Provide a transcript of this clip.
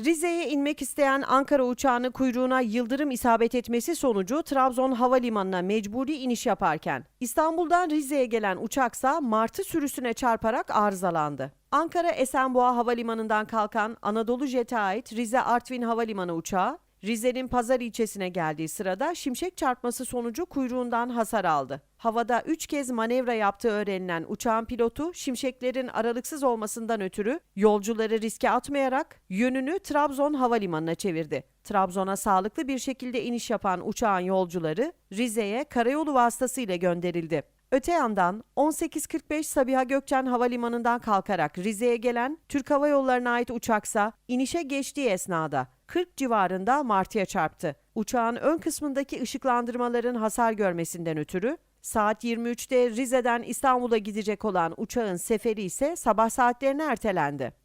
Rize'ye inmek isteyen Ankara uçağını kuyruğuna yıldırım isabet etmesi sonucu Trabzon Havalimanı'na mecburi iniş yaparken İstanbul'dan Rize'ye gelen uçaksa martı sürüsüne çarparak arızalandı. Ankara Esenboğa Havalimanı'ndan kalkan Anadolu Jet'e ait Rize Artvin Havalimanı uçağı Rize'nin Pazar ilçesine geldiği sırada şimşek çarpması sonucu kuyruğundan hasar aldı. Havada 3 kez manevra yaptığı öğrenilen uçağın pilotu şimşeklerin aralıksız olmasından ötürü yolcuları riske atmayarak yönünü Trabzon Havalimanı'na çevirdi. Trabzon'a sağlıklı bir şekilde iniş yapan uçağın yolcuları Rize'ye karayolu vasıtasıyla gönderildi. Öte yandan 18.45 Sabiha Gökçen Havalimanı'ndan kalkarak Rize'ye gelen Türk Hava Yolları'na ait uçaksa inişe geçtiği esnada 40 civarında martıya çarptı. Uçağın ön kısmındaki ışıklandırmaların hasar görmesinden ötürü saat 23'te Rize'den İstanbul'a gidecek olan uçağın seferi ise sabah saatlerine ertelendi.